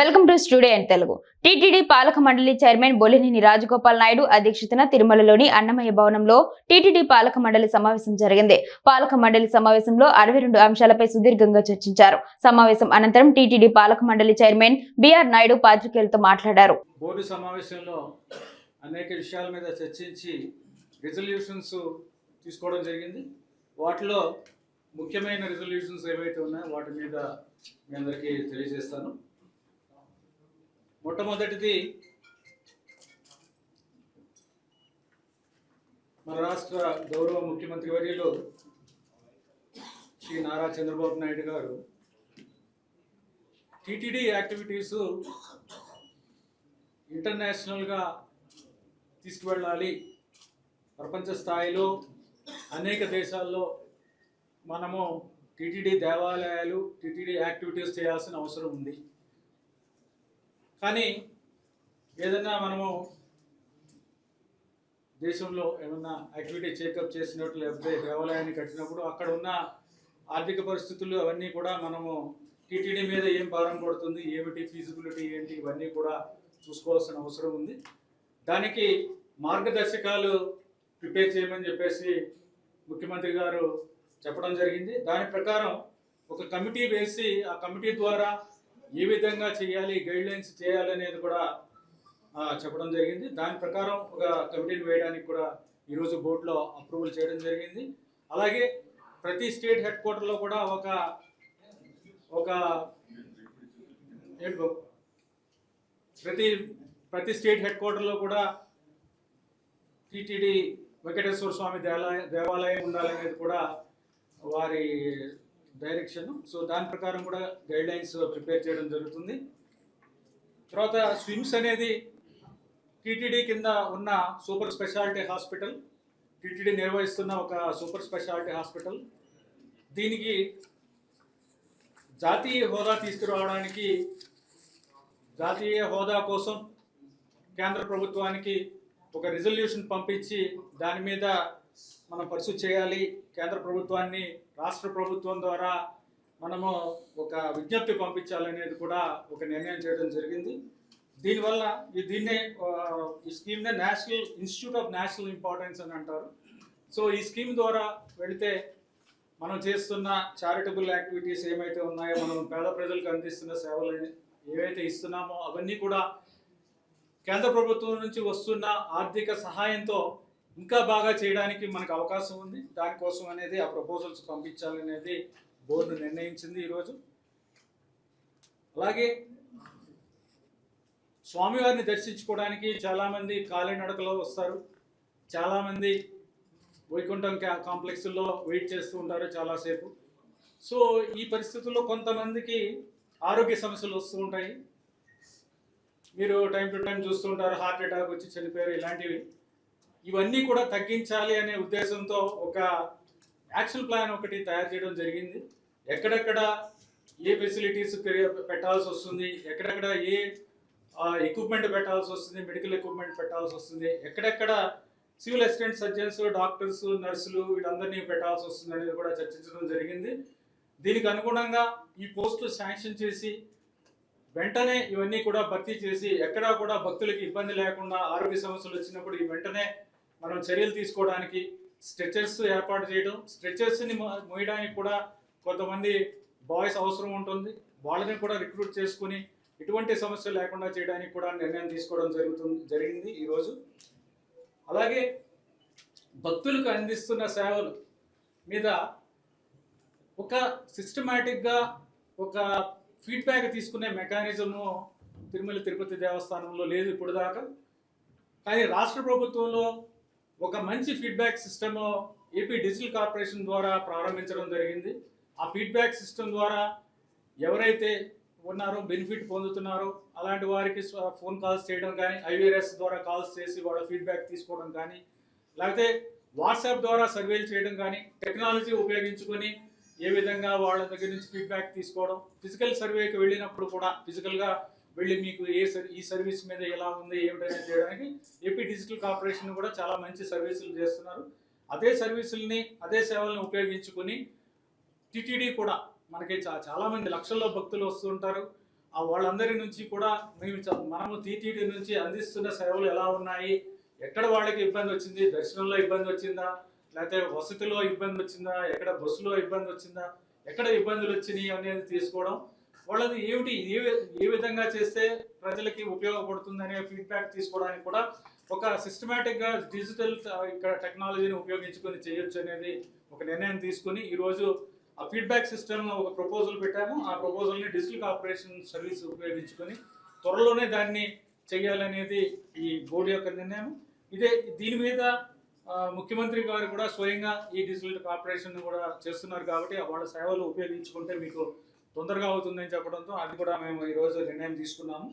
Welcome to studio and Telugu. TTD పాలక మండలి chairman Bollineni Rajagopal Naidu అధ్యక్షతన తిరుమలలోని అన్నమయ్య భవనంలో టీటీడీ పాలక మండలి సమావేశం జరిగింది. పాలక మండలి సమావేశంలో అరవై రెండు అంశాలపై సుదీర్ఘంగా చర్చించారు. సమావేశం అనంతరం టీటీడీ పాలక మండలి చైర్మన్ బిఆర్ నాయుడు పాత్రికేయులతో మాట్లాడారు. బోర్డు సమావేశంలో అనేక విషయాల మీద చర్చించి రిజల్యూషన్స్ తీసుకోవడం జరిగింది. వాటిలో ముఖ్యమైన రిజల్యూషన్స్ ఏవైతే ఉన్నాయో వాటి మీద మీ అందరికీ తెలియజేస్తాను. మొట్టమొదటిది మన రాష్ట్ర గౌరవ ముఖ్యమంత్రి వర్యులు శ్రీ నారా చంద్రబాబు నాయుడు గారు. టీటీడీ యాక్టివిటీసు ఇంటర్నేషనల్గా తీసుకువెళ్ళాలి. ప్రపంచ స్థాయిలో అనేక దేశాల్లో మనము టీటీడీ దేవాలయాలు టీటీడీ యాక్టివిటీస్ చేయాల్సిన అవసరం ఉంది. కానీ ఏదన్నా మనము దేశంలో ఏమన్నా యాక్టివిటీ చేకప్ చేసినట్టు లేకపోతే దేవాలయాన్ని కట్టినప్పుడు అక్కడ ఉన్న ఆర్థిక పరిస్థితులు అవన్నీ కూడా మనము టీటీడీ మీద ఏం భారం పడుతుంది ఏమిటి ఫీజిబిలిటీ ఏంటి ఇవన్నీ కూడా చూసుకోవాల్సిన అవసరం ఉంది. దానికి మార్గదర్శకాలు ప్రిపేర్ చేయమని చెప్పేసి ముఖ్యమంత్రి గారు చెప్పడం జరిగింది. దాని ప్రకారం ఒక కమిటీ వేసి ఆ కమిటీ ద్వారా ఏ విధంగా చేయాలి గైడ్ లైన్స్ చేయాలి అనేది కూడా చెప్పడం జరిగింది. దాని ప్రకారం ఒక కమిటీని వేయడానికి కూడా ఈరోజు బోర్డులో అప్రూవల్ చేయడం జరిగింది. అలాగే ప్రతి స్టేట్ హెడ్ క్వార్టర్లో కూడా ఒక ఒక ప్రతి ప్రతి స్టేట్ హెడ్ క్వార్టర్లో కూడా టీటీడీ వెంకటేశ్వర స్వామి దేవాలయం దేవాలయం ఉండాలనేది కూడా వారి డైరెక్షన్ సో దాని ప్రకారం కూడా గైడ్ లైన్స్ ప్రిపేర్ చేయడం జరుగుతుంది. తర్వాత స్విమ్స్ అనేది టీటీడీ కింద ఉన్న సూపర్ స్పెషాలిటీ హాస్పిటల్. టీటీడీ నిర్వహిస్తున్న ఒక సూపర్ స్పెషాలిటీ హాస్పిటల్. దీనికి జాతీయ హోదా తీసుకురావడానికి జాతీయ హోదా కోసం కేంద్ర ప్రభుత్వానికి ఒక రిజల్యూషన్ పంపించి దాని మీద మనం పర్సు చేయాలి. కేంద్ర ప్రభుత్వాన్ని రాష్ట్ర ప్రభుత్వం ద్వారా మనము ఒక విజ్ఞప్తి పంపించాలనేది కూడా ఒక నిర్ణయం చేయడం జరిగింది. దీనివల్ల ఈ దీన్నే ఈ స్కీమ్నే national institute of national importance అని అంటారు. సో ఈ స్కీమ్ ద్వారా వెళితే మనం చేస్తున్న చారిటబుల్ యాక్టివిటీస్ ఏమైతే ఉన్నాయో మనం పేద ప్రజలకు అందిస్తున్న సేవలు ఏవైతే ఇస్తున్నామో అవన్నీ కూడా కేంద్ర ప్రభుత్వం నుంచి వస్తున్న ఆర్థిక సహాయంతో ఇంకా బాగా చేయడానికి మనకు అవకాశం ఉంది. దానికోసం అనేది ఆ ప్రపోజల్స్ పంపించాలనేది బోర్డు నిర్ణయించింది ఈరోజు. అలాగే స్వామివారిని దర్శించుకోవడానికి చాలామంది కాలినడకలో వస్తారు. చాలామంది వైకుంఠం క్యా- కాంప్లెక్స్లో వెయిట్ చేస్తూ ఉంటారు చాలాసేపు. సో ఈ పరిస్థితుల్లో కొంతమందికి ఆరోగ్య సమస్యలు వస్తూ ఉంటాయి. మీరు టైం టు టైం చూస్తూ ఉంటారు. హార్ట్ అటాక్ వచ్చి చనిపోయారు. ఇలాంటివి ఇవన్నీ కూడా తగ్గించాలి అనే ఉద్దేశంతో ఒక యాక్షన్ ప్లాన్ ఒకటి తయారు చేయడం జరిగింది. ఎక్కడెక్కడ ఏ ఫెసిలిటీస్ పెట్టాల్సి వస్తుంది ఎక్కడెక్కడ ఏ ఎక్విప్మెంట్ పెట్టాల్సి వస్తుంది మెడికల్ ఎక్విప్మెంట్ పెట్టాల్సి వస్తుంది ఎక్కడెక్కడ సివిల్ అసిస్టెంట్ సర్జన్స్ డాక్టర్స్ నర్సులు వీళ్ళందరినీ పెట్టాల్సి వస్తుంది అనేది కూడా చర్చించడం జరిగింది. దీనికి అనుగుణంగా ఈ పోస్టులు శాంక్షన్ చేసి వెంటనే ఇవన్నీ కూడా భర్తీ చేసి ఎక్కడా కూడా భక్తులకి ఇబ్బంది లేకుండా ఆరోగ్య సమస్యలు వచ్చినప్పుడు ఈ వెంటనే మనం చర్యలు తీసుకోవడానికి స్ట్రెచర్స్ ఏర్పాటు చేయడం స్ట్రెచర్స్ని మోయడానికి కూడా కొంతమంది బాయ్స్ అవసరం ఉంటుంది. వాళ్ళని కూడా రిక్రూట్ చేసుకుని ఎటువంటి సమస్య లేకుండా చేయడానికి కూడా నిర్ణయం తీసుకోవడం జరుగుతుంది జరిగింది ఈరోజు. అలాగే భక్తులకు అందిస్తున్న సేవలు మీద ఒక సిస్టమేటిక్గా ఒక ఫీడ్బ్యాక్ తీసుకునే మెకానిజము తిరుమల తిరుపతి దేవస్థానంలో లేదు ఇప్పుడు దాకా కానీ రాష్ట్ర ప్రభుత్వంలో ఒక మంచి feedback system AP digital corporation ద్వారా ప్రారంభించడం జరిగింది. ఆ ఫీడ్బ్యాక్ సిస్టమ్ ద్వారా ఎవరైతే ఉన్నారో బెనిఫిట్ పొందుతున్నారో అలాంటి వారికి ఫోన్ కాల్స్ చేయడం కానీ ఐవీఆర్ఎస్ ద్వారా కాల్స్ చేసి వాళ్ళ ఫీడ్బ్యాక్ తీసుకోవడం కానీ లేకపోతే వాట్సాప్ ద్వారా సర్వేలు చేయడం కానీ టెక్నాలజీ ఉపయోగించుకొని ఏ విధంగా వాళ్ళ దగ్గర నుంచి ఫీడ్బ్యాక్ తీసుకోవడం ఫిజికల్ సర్వేకి వెళ్ళినప్పుడు కూడా ఫిజికల్గా వెళ్ళి మీకు ఏ ఈ సర్వీస్ మీద ఎలా ఉంది ఏమిటనేది చేయడానికి ఏపీ డిజిటల్ కార్పొరేషన్ కూడా చాలా మంచి సర్వీసులు చేస్తున్నారు. అదే సర్వీసుల్ని అదే సేవలను ఉపయోగించుకొని టిటిడి కూడా మనకి చాలామంది చాలా మంది లక్షల్లో భక్తులు వస్తుంటారు ఆ వాళ్ళందరి నుంచి కూడా మేము మనము టీటీడీ నుంచి అందిస్తున్న సేవలు ఎలా ఉన్నాయి ఎక్కడ వాళ్ళకి ఇబ్బంది వచ్చింది దర్శనంలో ఇబ్బంది వచ్చిందా లేకపోతే వసతిలో ఇబ్బంది వచ్చిందా ఎక్కడ బస్సులో ఇబ్బంది వచ్చిందా ఎక్కడ ఇబ్బందులు వచ్చినాయి అనేది తీసుకోవడం వాళ్ళది ఏమిటి? ఏ ఏ విధంగా చేస్తే ప్రజలకి ఉపయోగపడుతుంది అనే ఫీడ్బ్యాక్ తీసుకోవడానికి కూడా ఒక సిస్టమేటిక్గా డిజిటల్ ఇక్కడ టెక్నాలజీని ఉపయోగించుకొని చేయొచ్చు అనేది ఒక నిర్ణయం తీసుకుని ఈరోజు ఆ ఫీడ్బ్యాక్ సిస్టమ్ ఒక ప్రపోజల్ పెట్టాము. ఆ ప్రపోజల్ని డిజిటల్ కార్పొరేషన్ సర్వీస్ ఉపయోగించుకొని త్వరలోనే దాన్ని చేయాలనేది ఈ బోర్డు యొక్క నిర్ణయం. ఇదే దీని మీద ముఖ్యమంత్రి గారు కూడా స్వయంగా ఈ డిజిటల్ కార్పొరేషన్ కూడా చేస్తున్నారు కాబట్టి వాళ్ళ సేవలు ఉపయోగించుకుంటే మీకు తొందరగా అవుతుందని చెప్పడంతో అది కూడా మేము ఈరోజు నిర్ణయం తీసుకున్నాము.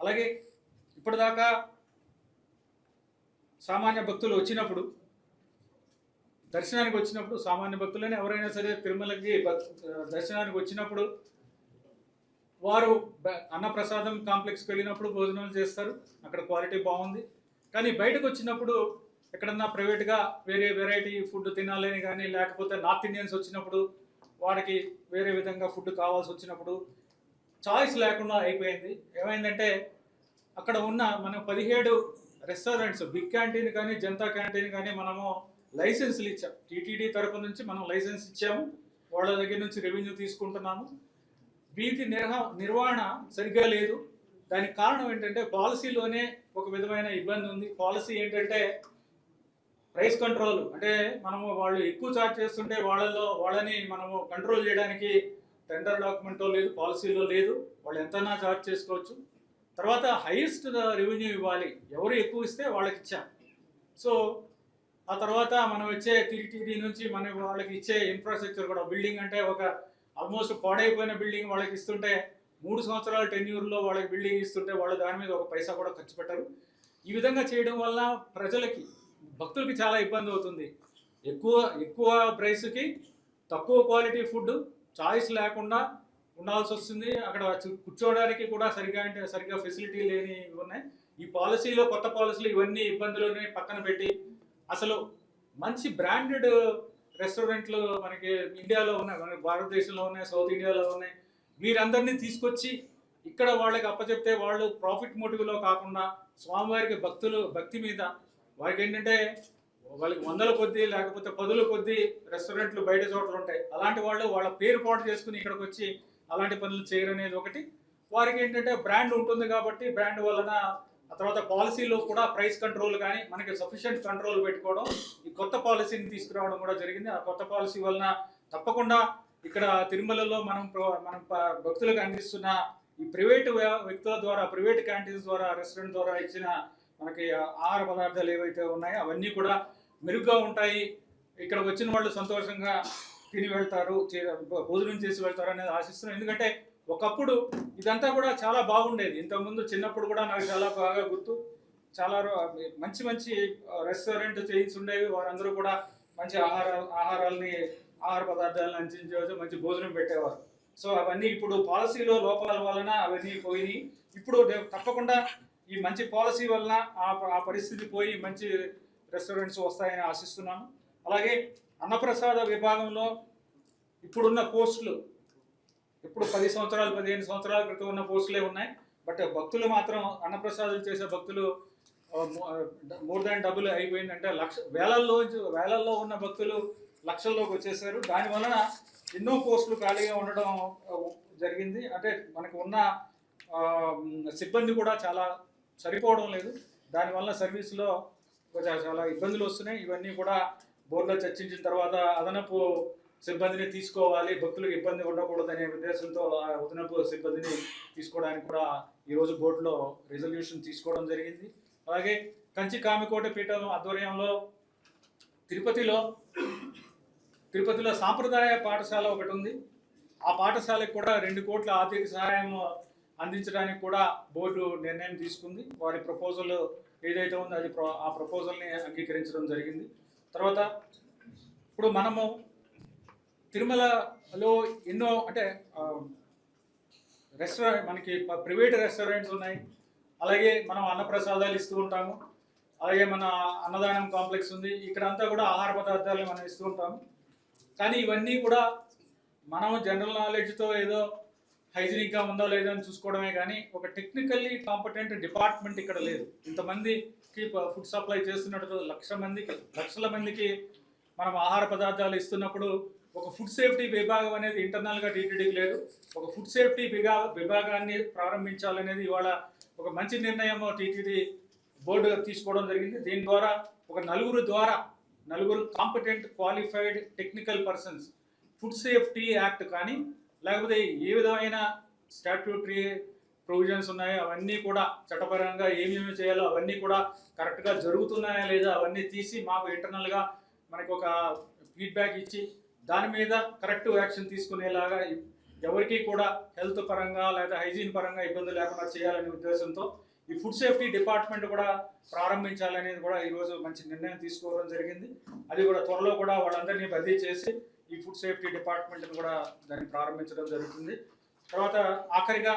అలాగే ఇప్పటిదాకా సామాన్య భక్తులు వచ్చినప్పుడు దర్శనానికి వచ్చినప్పుడు సామాన్య భక్తులైనా ఎవరైనా సరే తిరుమలకి దర్శనానికి వచ్చినప్పుడు వారు బ- అన్నప్రసాదం కాంప్లెక్స్కి వెళ్ళినప్పుడు భోజనాలు చేస్తారు. అక్కడ క్వాలిటీ బాగుంది. కానీ బయటకు వచ్చినప్పుడు ఎక్కడన్నా ప్రైవేట్గా వేరే వెరైటీ ఫుడ్ తినాలని కానీ లేకపోతే నార్త్ ఇండియన్స్ వచ్చినప్పుడు వారికి వేరే విధంగా ఫుడ్ కావాల్సి వచ్చినప్పుడు చాయిస్ లేకుండా అయిపోయింది. ఏమైందంటే అక్కడ ఉన్న మనం పదిహేడు రెస్టారెంట్స్ బిగ్ క్యాంటీన్ కానీ జనతా క్యాంటీన్ కానీ మనము లైసెన్స్లు ఇచ్చాం. టీటీడీ తరపు నుంచి మనం లైసెన్స్ ఇచ్చాము. వాళ్ళ దగ్గర నుంచి రెవెన్యూ తీసుకుంటున్నాము. వీటి నిర్హ నిర్వహణ సరిగ్గా లేదు. దానికి కారణం ఏంటంటే పాలసీలోనే ఒక విధమైన ఇబ్బంది ఉంది. పాలసీ ఏంటంటే ప్రైస్ కంట్రోల్ అంటే మనము వాళ్ళు ఎక్కువ చార్జ్ చేస్తుంటే వాళ్ళలో వాళ్ళని మనము కంట్రోల్ చేయడానికి టెండర్ డాక్యుమెంట్లో లేదు పాలసీలో లేదు. వాళ్ళు ఎంతైనా చార్జ్ చేసుకోవచ్చు. తర్వాత హైయెస్ట్ రెవెన్యూ ఇవ్వాలి. ఎవరు ఎక్కువ ఇస్తే వాళ్ళకి ఇచ్చాం. సో ఆ తర్వాత మనం ఇచ్చే టీటీడీ నుంచి మన వాళ్ళకి ఇచ్చే ఇన్ఫ్రాస్ట్రక్చర్ కూడా బిల్డింగ్ అంటే ఒక ఆల్మోస్ట్ పాడైపోయిన బిల్డింగ్ వాళ్ళకి ఇస్తుంటే మూడు సంవత్సరాల టెన్యూర్లో వాళ్ళకి బిల్డింగ్ ఇస్తుంటే వాళ్ళు దాని మీద ఒక పైసా కూడా ఖర్చు పెట్టరు. ఈ విధంగా చేయడం వల్ల ప్రజలకి భక్తులకి చాలా ఇబ్బంది అవుతుంది. ఎక్కువ ఎక్కువ ప్రైస్కి తక్కువ క్వాలిటీ ఫుడ్ చాయిస్ లేకుండా ఉండాల్సి వస్తుంది. అక్కడ కూర్చోవడానికి కూడా సరిగా అంటే సరిగ్గా ఫెసిలిటీ లేని ఇవి ఉన్నాయి. ఈ పాలసీలో కొత్త పాలసీలు ఇవన్నీ ఇబ్బందులని పక్కన పెట్టి అసలు మంచి బ్రాండెడ్ రెస్టారెంట్లు మనకి ఇండియాలో ఉన్నాయి. మన భారతదేశంలో ఉన్నాయి సౌత్ ఇండియాలో ఉన్నాయి. వీరందరినీ తీసుకొచ్చి ఇక్కడ వాళ్ళకి అప్పచెప్తే వాళ్ళు ప్రాఫిట్ మోటివ్లో కాకుండా స్వామివారికి భక్తులు భక్తి మీద వారికి ఏంటంటే వాళ్ళకి వందల కొద్దీ లేకపోతే పదుల కొద్దీ రెస్టారెంట్లు బయట చోట్ల ఉంటాయి. అలాంటి వాళ్ళు వాళ్ళ పేరు పాటు చేసుకుని ఇక్కడికి వచ్చి అలాంటి పనులు చేయరనేది ఒకటి. వారికి ఏంటంటే బ్రాండ్ ఉంటుంది కాబట్టి బ్రాండ్ వలన ఆ తర్వాత పాలసీలో కూడా ప్రైస్ కంట్రోల్ కానీ మనకి సఫిషియెంట్ కంట్రోల్ పెట్టుకోవడం ఈ కొత్త పాలసీని తీసుకురావడం కూడా జరిగింది. ఆ కొత్త పాలసీ వలన తప్పకుండా ఇక్కడ తిరుమలలో మనం ప్రో- మనం భక్తులకు అందిస్తున్న ఈ ప్రైవేట్ వ్యక్తుల ద్వారా ప్రైవేట్ క్యాంటీన్స్ ద్వారా రెస్టారెంట్ ద్వారా ఇచ్చిన మనకి ఆహార పదార్థాలు ఏవైతే ఉన్నాయో అవన్నీ కూడా మెరుగ్గా ఉంటాయి. ఇక్కడ వచ్చిన వాళ్ళు సంతోషంగా తిని వెళ్తారు చే- భోజనం చేసి వెళ్తారు అనేది ఆశిస్తున్నాం ఎందుకంటే ఒకప్పుడు ఇదంతా కూడా చాలా బాగుండేది. ఇంతకుముందు చిన్నప్పుడు కూడా నాకు చాలా బాగా గుర్తు. చాలా రో- మంచి మంచి రెస్టారెంట్ చేయించి ఉండేవి. వారందరూ కూడా మంచి ఆహార ఆహారాలని ఆహార పదార్థాలను అందించేవారు మంచి భోజనం పెట్టేవారు. సో అవన్నీ ఇప్పుడు పాలసీలో లోపాల వలన అవన్నీ పోయినాయి. ఇప్పుడు తప్పకుండా ఈ మంచి పాలసీ వలన ఆ ఆ పరిస్థితి పోయి మంచి రెస్టారెంట్స్ వస్తాయని ఆశిస్తున్నాను. అలాగే అన్నప్రసాద విభాగంలో ఇప్పుడున్న పోస్టులు ఇప్పుడు పది సంవత్సరాలు పదిహేను సంవత్సరాల క్రితం ఉన్న పోస్టులే ఉన్నాయి. బట్ భక్తులు మాత్రం అన్నప్రసాదాలు చేసే భక్తులు మోర్ దాన్ డబుల్ అయిపోయిందంటే లక్ష వేలల్లో వేలల్లో ఉన్న భక్తులు లక్షల్లోకి వచ్చేసారు. దాని వలన ఎన్నో పోస్టులు ఖాళీగా ఉండడం జరిగింది. అంటే మనకు ఉన్న సిబ్బంది కూడా చాలా సరిపోవడం లేదు. దానివల్ల సర్వీస్లో కొంచెం చాలా ఇబ్బందులు వస్తున్నాయి. ఇవన్నీ కూడా బోర్డులో చర్చించిన తర్వాత అదనపు సిబ్బందిని తీసుకోవాలి. భక్తులకు ఇబ్బంది ఉండకూడదనే ఉద్దేశంతో ఆ అదనపు సిబ్బందిని తీసుకోవడానికి కూడా ఈరోజు బోర్డులో రిజల్యూషన్ తీసుకోవడం జరిగింది. అలాగే కంచి కామికోట పీఠం ఆధ్వర్యంలో తిరుపతిలో తిరుపతిలో సాంప్రదాయ పాఠశాల ఒకటి ఉంది. ఆ పాఠశాలకు కూడా రెండు కోట్ల ఆర్థిక సహాయం అందించడానికి కూడా బోర్డు నిర్ణయం తీసుకుంది. వారి ప్రపోజల్ ఏదైతే ఉందో అది ఆ ప్రపోజల్ని అంగీకరించడం జరిగింది. తర్వాత ఇప్పుడు మనము తిరుమలలో ఎన్నో అంటే రెస్టారెంట్ మనకి ప్రైవేట్ రెస్టారెంట్స్ ఉన్నాయి. అలాగే మనం అన్నప్రసాదాలు ఇస్తూ ఉంటాము. అలాగే మన అన్నదానం కాంప్లెక్స్ ఉంది. ఇక్కడ అంతా కూడా ఆహార పదార్థాలు మనం ఇస్తూ ఉంటాము. కానీ ఇవన్నీ కూడా మనం జనరల్ నాలెడ్జ్తో ఏదో హైజీనిక్గా ఉందో లేదో అని చూసుకోవడమే కానీ ఒక టెక్నికల్లీ కాంపిటెంట్ డిపార్ట్మెంట్ ఇక్కడ లేదు. ఇంతమందికి ఫుడ్ సప్లై చేస్తున్నట్టు లక్ష మందికి లక్షల మందికి మనం ఆహార పదార్థాలు ఇస్తున్నప్పుడు ఒక ఫుడ్ సేఫ్టీ విభాగం అనేది ఇంటర్నల్గా టీటీడీకి లేదు. ఒక ఫుడ్ సేఫ్టీ విభా విభాగాన్ని ప్రారంభించాలనేది ఇవాళ ఒక మంచి నిర్ణయం టీటీడీ బోర్డు తీసుకోవడం జరిగింది. దీని ద్వారా ఒక నలుగురు ద్వారా నలుగురు competent qualified technical persons food safety act కానీ లేకపోతే ఏ విధమైన స్టాట్యూటరీ ప్రొవిజన్స్ ఉన్నాయో అవన్నీ కూడా చట్టపరంగా ఏమేమి చేయాలో అవన్నీ కూడా కరెక్ట్గా జరుగుతున్నాయా లేదా అవన్నీ తీసి మాకు ఇంటర్నల్గా మనకు ఒక ఫీడ్బ్యాక్ ఇచ్చి దాని మీద కరెక్ట్ యాక్షన్ తీసుకునేలాగా ఎవరికి కూడా హెల్త్ పరంగా లేదా హైజీన్ పరంగా ఇబ్బంది లేకుండా చేయాలనే ఉద్దేశంతో ఈ ఫుడ్ సేఫ్టీ డిపార్ట్మెంట్ కూడా ప్రారంభించాలనేది కూడా ఈరోజు మంచి నిర్ణయం తీసుకోవడం జరిగింది. అది కూడా త్వరలో కూడా వాళ్ళందరినీ బదిలీ చేసి ఈ ఫుడ్ సేఫ్టీ డిపార్ట్మెంట్ని కూడా దాన్ని ప్రారంభించడం జరుగుతుంది. తర్వాత ఆఖరిగా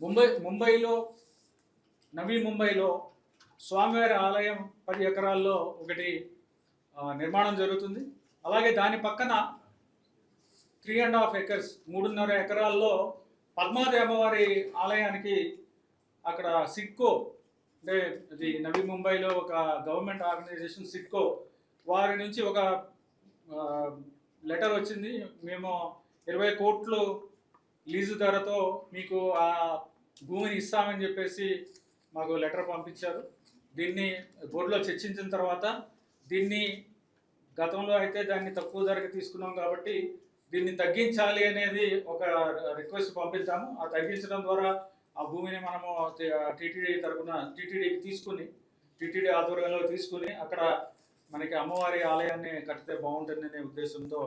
ముంబై ముంబైలో నవీ ముంబైలో స్వామివారి ఆలయం పది ఎకరాల్లో ఒకటి నిర్మాణం జరుగుతుంది. అలాగే దాని పక్కన త్రీ అండ్ హాఫ్ ఎకర్స్ మూడున్నర ఎకరాల్లో పద్మావతి అమ్మవారి ఆలయానికి అక్కడ సిడ్కో అంటే అది నవీ ముంబైలో ఒక గవర్నమెంట్ ఆర్గనైజేషన్ సిడ్కో వారి నుంచి ఒక లెటర్ వచ్చింది. మేము ఇరవై కోట్లు లీజు ధరతో మీకు ఆ భూమిని ఇస్తామని చెప్పేసి మాకు లెటర్ పంపించారు. దీన్ని బోర్డులో చర్చించిన తర్వాత దీన్ని గతంలో అయితే దాన్ని తక్కువ ధరకు తీసుకున్నాం కాబట్టి దీన్ని తగ్గించాలి అనేది ఒక రిక్వెస్ట్ పంపిస్తాము ఆ తగ్గించడం ద్వారా ఆ భూమిని మనము టీటీడీ తరఫున టీటీడీకి తీసుకుని టీటీడీ ఆధ్వర్యంలో తీసుకుని అక్కడ మనకి అమ్మవారి ఆలయాన్ని కట్టితే బాగుంటుందనే ఉద్దేశంతో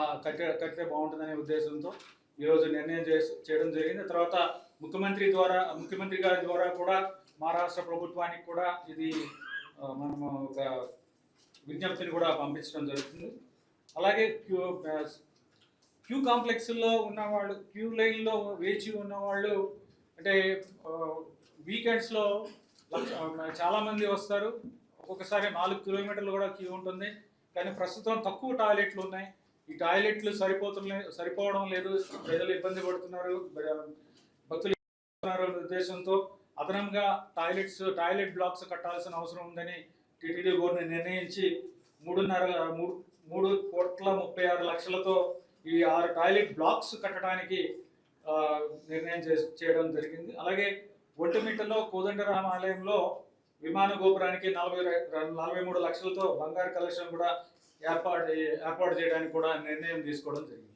ఆ కట్టే కట్టితే బాగుంటుందనే ఉద్దేశంతో ఈరోజు నిర్ణయం చేసి చేయడం జరిగింది. తర్వాత ముఖ్యమంత్రి ద్వారా ముఖ్యమంత్రి గారి ద్వారా కూడా మహారాష్ట్ర ప్రభుత్వానికి కూడా ఇది మనము ఒక విజ్ఞప్తిని కూడా పంపించడం జరుగుతుంది. అలాగే క్యూ క్యూ కాంప్లెక్స్లో ఉన్నవాళ్ళు క్యూ లైన్లో వేచి ఉన్నవాళ్ళు అంటే వీకెండ్స్లో చాలామంది వస్తారు. ఒక్కొక్కసారి నాలుగు కిలోమీటర్లు కూడా క్యూ ఉంటుంది. కానీ ప్రస్తుతం తక్కువ టాయిలెట్లు ఉన్నాయి. ఈ టాయిలెట్లు సరిపోతున్న సరిపోవడం లేదు. ప్రజలు ఇబ్బంది పడుతున్నారు. భక్తులు ఉద్దేశంతో అదనంగా టాయిలెట్స్ టాయిలెట్ బ్లాక్స్ కట్టాల్సిన అవసరం ఉందని టీటీడీ బోర్డుని నిర్ణయించి మూడున్నర మూడు మూడు కోట్ల ముప్పై ఆరు లక్షలతో ఈ ఆరు టాయిలెట్ బ్లాక్స్ కట్టడానికి నిర్ణయం చేయడం జరిగింది. అలాగే ఒంటిమిట్టలో కోదండరామ ఆలయంలో విమాన గోపురానికి నలభై నలభై మూడు లక్షలతో బంగారు కలెక్షన్ కూడా ఏర్పాటు ఏర్పాటు చేయడానికి కూడా నిర్ణయం తీసుకోవడం జరిగింది.